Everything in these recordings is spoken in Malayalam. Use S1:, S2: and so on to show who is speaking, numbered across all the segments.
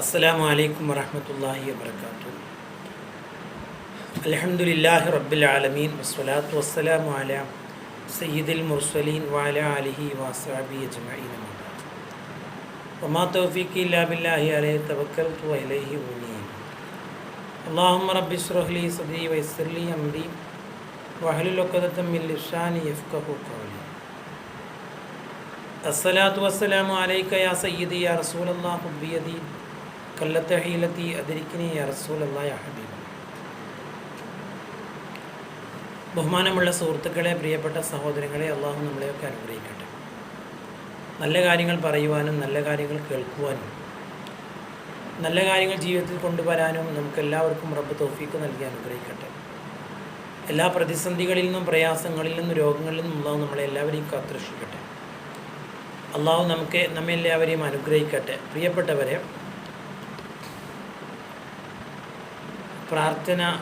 S1: അസ്സലാമു അലൈക്കും വറഹ്മത്തുള്ളാഹി വബർക്കാത്തു അൽഹംദുലില്ലാഹി റബ്ബിൽ ആലമീൻ വസ്സലാത്തു വസ്സലാമു അലാ സയ്യിദുൽ മുർസലീൻ വഅല ആലിഹി വഅസ്ഹാബിഹി അജ്മഈൻ അമ്മാ ബഅദ്. വമാ തൗഫീഖി ഇല്ലാ ബില്ലാഹി അലൈഹി തവക്കൽതു വഇലൈഹി ഉനീബ് اللهم رب اشرح لي صدري ويسر لي امري واحلل عقدة من لساني يفقهوا قولي الصلاة والسلام عليك يا سيدي يا رسول الله خذ കല്ലത്തഹീലത്തി അതിരിക്കിനി റസൂലല്ലായ ഹബീബ് ബഹുമാനമുള്ള സുഹൃത്തുക്കളെ പ്രിയപ്പെട്ട സഹോദരങ്ങളെ അള്ളാഹു നമ്മളെയൊക്കെ അനുഗ്രഹിക്കട്ടെ. നല്ല കാര്യങ്ങൾ പറയുവാനും നല്ല കാര്യങ്ങൾ കേൾക്കുവാനും നല്ല കാര്യങ്ങൾ ജീവിതത്തിൽ കൊണ്ടുവരാനും നമുക്ക് എല്ലാവർക്കും റബ്ബ് തോഫീക്ക് നൽകി അനുഗ്രഹിക്കട്ടെ. എല്ലാ പ്രതിസന്ധികളിൽ നിന്നും പ്രയാസങ്ങളിൽ നിന്നും രോഗങ്ങളിൽ നിന്നും അള്ളാഹു നമ്മളെ എല്ലാവരെയും കാത്തുരക്ഷിക്കട്ടെ. അള്ളാഹു നമുക്ക് നമ്മെ എല്ലാവരെയും അനുഗ്രഹിക്കട്ടെ. പ്രിയപ്പെട്ടവരെ പ്രാർത്ഥന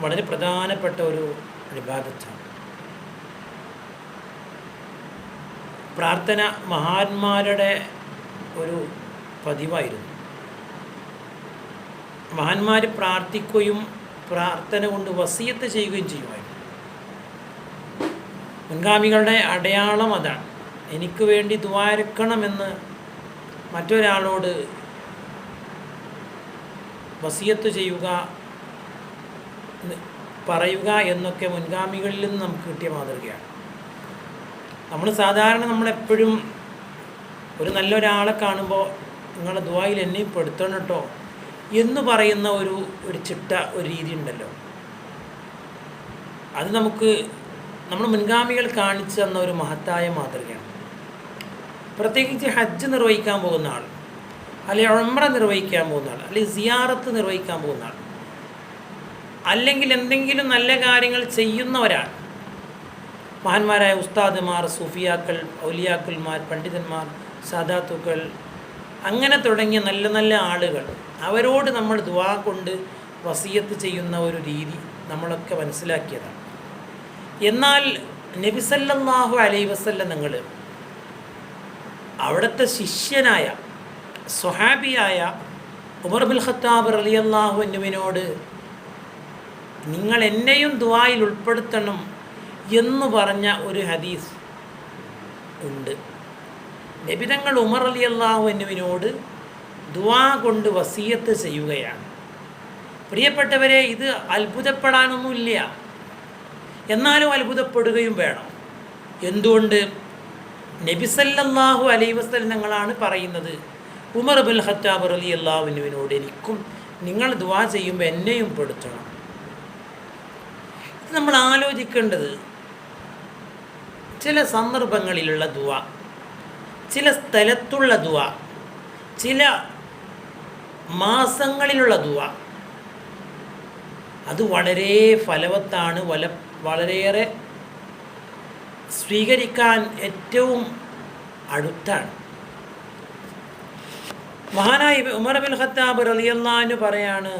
S1: വളരെ പ്രധാനപ്പെട്ട ഒരു വിഭാഗത്താണ്. പ്രാർത്ഥന മഹാന്മാരുടെ ഒരു പതിവായിരുന്നു. മഹാന്മാർ പ്രാർത്ഥിക്കുകയും പ്രാർത്ഥന കൊണ്ട് വസീയത്ത് ചെയ്യുകയും ചെയ്യുമായിരുന്നു. മുൻഗാമികളുടെ അടയാളം അതാണ്. എനിക്ക് വേണ്ടി ദ്വാരക്കണമെന്ന് മറ്റൊരാളോട് വസീയത്ത് ചെയ്യുക പറയുക എന്നൊക്കെ മുൻഗാമികളിൽ നിന്ന് നമുക്ക് കിട്ടിയ മാതൃകയാണ്. നമ്മൾ സാധാരണ നമ്മളെപ്പോഴും ഒരു നല്ലൊരാളെ കാണുമ്പോൾ നിങ്ങളുടെ ദ്വായിൽ എന്നെയും പെടുത്തണം കേട്ടോ എന്ന് പറയുന്ന ഒരു ഒരു ചിട്ട ഒരു രീതി ഉണ്ടല്ലോ. അത് നമുക്ക് നമ്മൾ മുൻഗാമികൾ കാണിച്ചു തന്ന ഒരു മഹത്തായ മാതൃകയാണ്. പ്രത്യേകിച്ച് ഹജ്ജ് നിർവഹിക്കാൻ പോകുന്ന ആൾ അല്ലെങ്കിൽ ഉംറ നിർവഹിക്കാൻ പോകുന്ന ആൾ അല്ലെങ്കിൽ സിയാറത്ത് നിർവഹിക്കാൻ പോകുന്ന ആൾ അല്ലെങ്കിൽ എന്തെങ്കിലും നല്ല കാര്യങ്ങൾ ചെയ്യുന്ന ഒരാൾ മഹാന്മാരായ ഉസ്താദുമാർ സുഫിയാക്കൾ ഔലിയാക്കന്മാർ പണ്ഡിതന്മാർ സദാത്തുക്കൾ അങ്ങനെ തുടങ്ങിയ നല്ല നല്ല ആളുകൾ. അവരോട് നമ്മൾ ദുവാ കൊണ്ട് വസീയത്ത് ചെയ്യുന്ന ഒരു രീതി നമ്മളൊക്കെ മനസ്സിലാക്കിയതാണ്. എന്നാൽ നബിസല്ലാഹു അലൈ വസല്ല നിങ്ങൾ അവിടുത്തെ ശിഷ്യനായ സ്വഹാബിയായ ഉമർ ബിൽ ഖത്താബ് റലിയല്ലാഹു എന്നുവിനോട് നിങ്ങൾ എന്നെയും ദുവായിൽ ഉൾപ്പെടുത്തണം എന്ന് പറഞ്ഞ ഒരു ഹദീസ് ഉണ്ട്. നബിതങ്ങൾ ഉമർ അലി അള്ളാഹു എന്നുവിനോട് ദുവാ കൊണ്ട് വസീയത്ത് ചെയ്യുകയാണ്. പ്രിയപ്പെട്ടവരെ ഇത് അത്ഭുതപ്പെടാനൊന്നുമില്ല. എന്നാലും അത്ഭുതപ്പെടുകയും വേണം. എന്തുകൊണ്ട്? നബിസല്ലാഹു അലൈ ഞങ്ങളാണ് പറയുന്നത്. ഉമർ ബിൻ ഖത്താബ് അലി അള്ളാഹുവിനുവിനോട് എനിക്കും നിങ്ങൾ ദുവാ ചെയ്യുമ്പോൾ എന്നെയും പെടുത്തണം. ഇത് നമ്മൾ ആലോചിക്കേണ്ടത് ചില സന്ദർഭങ്ങളിലുള്ള ദുവ ചില സ്ഥലത്തുള്ള ദുവ ചില മാസങ്ങളിലുള്ള ദുവ അത് വളരെ ഫലവത്താണ് വല വളരെയേറെ സ്വീകരിക്കാൻ ഏറ്റവും അടുത്താണ്. മഹാനായി ഉമർ ബിൻ ഖത്താബ് റലിയല്ലാന്ന് പറയാണ്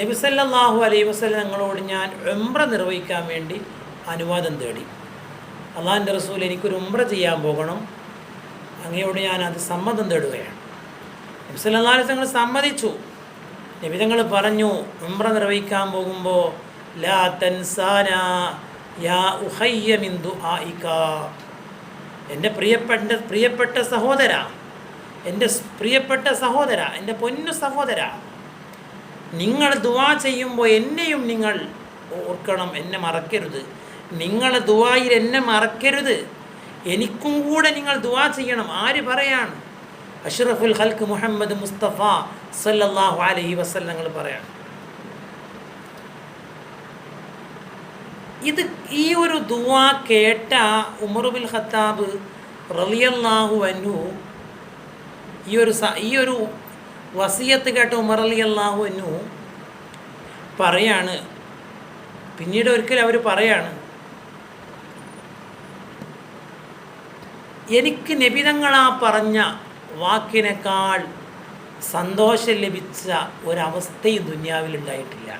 S1: നബിസല്ലാഹു അലൈ വസ്ലം ഞങ്ങളോട് ഞാൻ ഉംറ നിർവഹിക്കാൻ വേണ്ടി അനുവാദം തേടി. അള്ളാഹിന്റെ റസൂൽ എനിക്കൊരു ഉംറ ചെയ്യാൻ പോകണം. അങ്ങയോട് ഞാൻ അത് സമ്മതം തേടുകയാണ്. നബിസല്ലാഹു തങ്ങൾ സമ്മതിച്ചു. നബി തങ്ങൾ പറഞ്ഞു ഉംറ നിർവഹിക്കാൻ പോകുമ്പോൾ ലാ തൻസാന യാ എന്റെ പ്രിയപ്പെട്ട പ്രിയപ്പെട്ട സഹോദര എന്റെ പ്രിയപ്പെട്ട സഹോദര എന്റെ പൊന്നു സഹോദര നിങ്ങൾ ദുവാ ചെയ്യുമ്പോൾ എന്നെയും നിങ്ങൾ ഓർക്കണം എന്നെ മറക്കരുത്. നിങ്ങൾ ദുവായിൽ എന്നെ മറക്കരുത്. എനിക്കും കൂടെ നിങ്ങൾ ദുവാ ചെയ്യണം. ആര് പറയാണ്? അഷ്റഫുൽ ഹൽക്ക് മുഹമ്മദ് മുസ്തഫ സല്ലാഹു അലഹി വസ്ല്ലങ്ങൾ പറയാണ്. ഇത് ഈ ഒരു ദുവാ കേട്ട ഉമറുബിൽ ഖത്താബ് റലിയല്ലാഹു അന്നു ഈ ഒരു ഈ ഒരു വസീയത്ത് കേട്ട ഉമർ അലി അള്ളാഹു എന്നു പറയാണ്. പിന്നീട് ഒരിക്കലും അവർ പറയാണ് എനിക്ക് നിബിതങ്ങളാ പറഞ്ഞ വാക്കിനേക്കാൾ സന്തോഷം ലഭിച്ച ഒരവസ്ഥയും ദുന്യാവിൽ ഉണ്ടായിട്ടില്ല.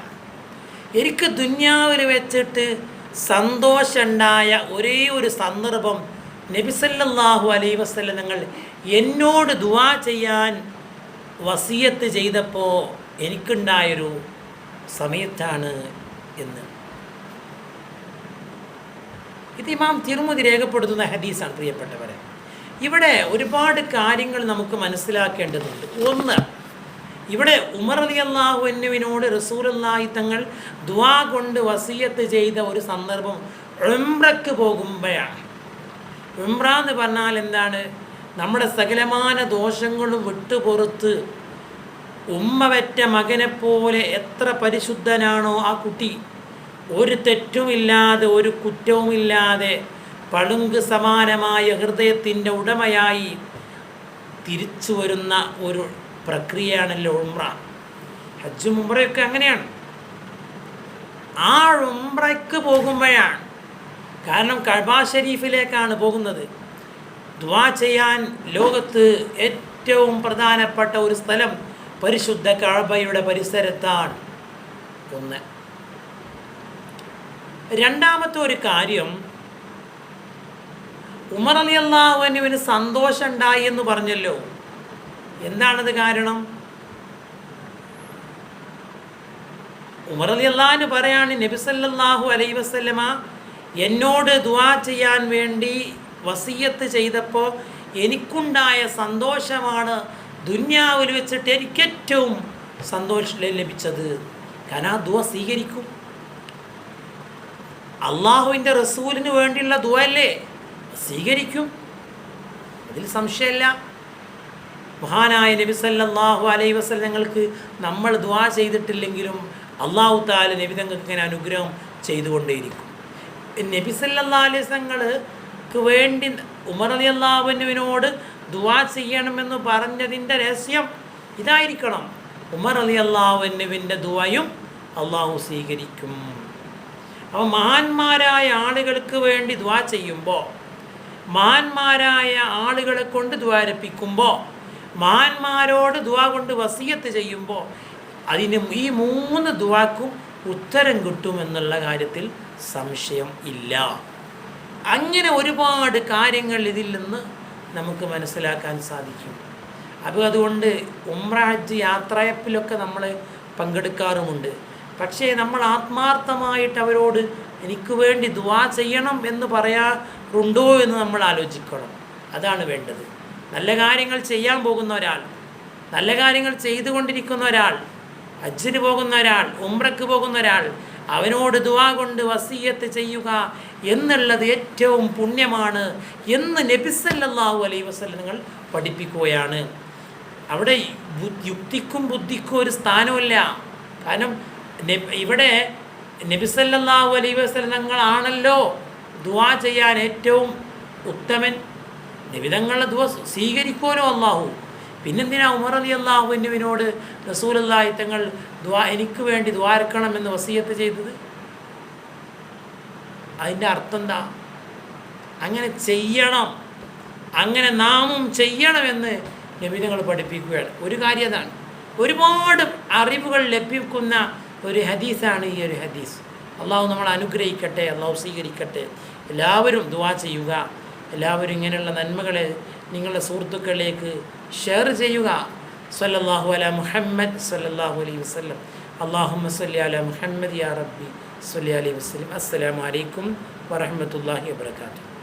S1: എനിക്ക് ദുന്യാവിൽ വെച്ചിട്ട് സന്തോഷമുണ്ടായ ഒരേ ഒരു സന്ദർഭം നബിസല്ലാഹു അലൈ നിങ്ങൾ എന്നോട് ദുവാ ചെയ്യാൻ വസീയത്ത് ചെയ്തപ്പോൾ എനിക്കുണ്ടായൊരു സമയത്താണ് എന്ന്. ഇത് ഇമാം തിരുമതി രേഖപ്പെടുത്തുന്ന ഹദീസാണ് പ്രിയപ്പെട്ടവരെ. ഇവിടെ ഒരുപാട് കാര്യങ്ങൾ നമുക്ക് മനസ്സിലാക്കേണ്ടതുണ്ട്. ഒന്ന് ഇവിടെ ഉമർ അലി അള്ളാഹുവിനോട് റസൂലല്ലാഹി തങ്ങൾ ദുവാ കൊണ്ട് വസീയത്ത് ചെയ്ത ഒരു സന്ദർഭം ഉംറക്ക് പോകുമ്പോഴാണ്. ഉംറ എന്ന് പറഞ്ഞാൽ എന്താണ്? നമ്മുടെ സകലമാന ദോഷങ്ങളും വിട്ടുപുറത്ത് ഉമ്മ വെറ്റ മകനെപ്പോലെ എത്ര പരിശുദ്ധനാണോ ആ കുട്ടി. ഒരു തെറ്റുമില്ലാതെ ഒരു കുറ്റവുമില്ലാതെ പളുങ്ക് സമാനമായ ഹൃദയത്തിന്റെ ഉടമയായി തിരിച്ചു വരുന്ന ഒരു പ്രക്രിയയാണല്ലോ ഉംറ. ഹജ്ജും ഉംറയൊക്കെ അങ്ങനെയാണ്. ആ ഉംറയ്ക്ക് പോകുമ്പോഴാണ്. കാരണം കഴബ ഷരീഫിലേക്കാണ് പോകുന്നത്. ദ്വാ ചെയ്യാൻ ലോകത്ത് ഏറ്റവും പ്രധാനപ്പെട്ട ഒരു സ്ഥലം പരിശുദ്ധ കഴബയുടെ പരിസരത്താണ്. ഒന്ന്. രണ്ടാമത്തെ ഒരു കാര്യം ഉമർ അലി അള്ളാഹുവിന് സന്തോഷം ഉണ്ടായി എന്ന് പറഞ്ഞല്ലോ. എന്താണത് കാരണം? ഉമർ അലി അള്ളാഹിന് പറയാണ് നബിസല്ലാഹു അലൈ എന്നോട് ദുവാ ചെയ്യാൻ വേണ്ടി വസീയത്ത് ചെയ്തപ്പോൾ എനിക്കുണ്ടായ സന്തോഷമാണ് ദുന്യാവിൽ വെച്ചിട്ട് എനിക്ക് ഏറ്റവും സന്തോഷം ലഭിച്ചത്. കാരണം ആ ദുവ സ്വീകരിക്കും. അള്ളാഹുവിന്റെ റസൂലിന് വേണ്ടിയുള്ള ദുവല്ലേ സ്വീകരിക്കും. അതിൽ സംശയമില്ല. മഹാനായ നബി സല്ലാഹു അലൈ വസ്ലം ഞങ്ങൾക്ക് നമ്മൾ ദുആ ചെയ്തിട്ടില്ലെങ്കിലും അള്ളാഹു താല നബി തങ്ങൾക്ക് ഇങ്ങനെ അനുഗ്രഹം ചെയ്തുകൊണ്ടേയിരിക്കും. നബി സല്ലല്ലാഹു അലൈഹി വസല്ലങ്ങൾക്ക് വേണ്ടി ഉമർ അലി അള്ളാഹുവിനോട് ദുആ ചെയ്യണമെന്ന് പറഞ്ഞതിന്റെ രഹസ്യം ഇതായിരിക്കണം. ഉമർ അലി അള്ളാഹുവിന്റെ ദുആയും അള്ളാഹു സ്വീകരിക്കും. അപ്പോൾ മഹാന്മാരായ ആളുകൾക്ക് വേണ്ടി ദ്വാ ചെയ്യുമ്പോൾ മഹാന്മാരായ ആളുകളെ കൊണ്ട് ദ്വാരപ്പിക്കുമ്പോൾ മഹാന്മാരോട് ദ്വാ കൊണ്ട് വസീയത്ത് ചെയ്യുമ്പോൾ അതിന് ഈ മൂന്ന് ദ്വാക്കും ഉത്തരം കിട്ടുമെന്നുള്ള കാര്യത്തിൽ സംശയം ഇല്ല. അങ്ങനെ ഒരുപാട് കാര്യങ്ങൾ ഇതിൽ നിന്ന് നമുക്ക് മനസ്സിലാക്കാൻ സാധിക്കും. അപ്പോൾ അതുകൊണ്ട് ഹജ്ജ് യാത്രയപ്പിലൊക്കെ നമ്മൾ പങ്കെടുക്കാറുമുണ്ട്. പക്ഷേ നമ്മൾ ആത്മാർത്ഥമായിട്ട് അവരോട് എനിക്ക് വേണ്ടി ദുവാ ചെയ്യണം എന്ന് പറയാറുണ്ടോ എന്ന് നമ്മൾ ആലോചിക്കണം. അതാണ് വേണ്ടത്. നല്ല കാര്യങ്ങൾ ചെയ്യാൻ പോകുന്ന ഒരാൾ നല്ല കാര്യങ്ങൾ ചെയ്തുകൊണ്ടിരിക്കുന്ന ഒരാൾ ഹജ്ജിന് പോകുന്ന ഒരാൾ ഉംറക്ക് പോകുന്ന ഒരാൾ അവനോട് ദുവാ കൊണ്ട് വസീയത്ത് ചെയ്യുക എന്നുള്ളത് ഏറ്റവും പുണ്യമാണ് എന്ന് നബിസല്ലാഹു അലൈ വസല്ല നിങ്ങൾ പഠിപ്പിക്കുകയാണ്. അവിടെ യുക്തിക്കും ബുദ്ധിക്കും ഒരു സ്ഥാനമില്ല കാരണം ഇവിടെ നബിസല്ലാഹു അലൈ വസ്ലങ്ങളാണല്ലോ ദുവാ ചെയ്യാൻ ഏറ്റവും ഉത്തമൻ. നിബിതങ്ങളുടെ ദുവ സ്വീകരിക്കുമല്ലോ അള്ളാഹു പിന്നെന്തിനാ ഉമർ അലി അള്ളാഹുവിനുവിനോട് റസൂലല്ലാഹി തങ്ങൾ ദ്വാ എനിക്ക് വേണ്ടി ദ്വാരക്കണം എന്ന് വസീയത്ത് ചെയ്തത്? അതിന്റെ അർത്ഥം എന്താ? അങ്ങനെ ചെയ്യണം. അങ്ങനെ നാമും ചെയ്യണമെന്ന് നബിതങ്ങൾ പഠിപ്പിക്കുകയാണ്. ഒരു കാര്യം അതാണ്. ഒരുപാട് അറിവുകൾ ലഭിക്കുന്ന ഒരു ഹദീസാണ് ഈ ഒരു ഹദീസ്. അള്ളാഹു നമ്മൾ അനുഗ്രഹിക്കട്ടെ അള്ളാഹു സ്വീകരിക്കട്ടെ. എല്ലാവരും ദുവാ ചെയ്യുക. എല്ലാവരും ഇങ്ങനെയുള്ള നന്മകളെ നിങ്ങളുടെ സുഹൃത്തുക്കളിലേക്ക് ഷെയർ ചെയ്യുക. സല്ലല്ലാഹു അല മുഹമ്മദ് സല്ലല്ലാഹു അലൈഹി വസല്ലം. അള്ളാഹുമ്മ സല്ലി അല മുഹമ്മദ് യാ റബ്ബി. സല്ലി അലൈഹി വസല്ലം. അസ്സലാമു അലൈക്കും വറഹ്മത്തുള്ളാഹി വബറകാതുഹു.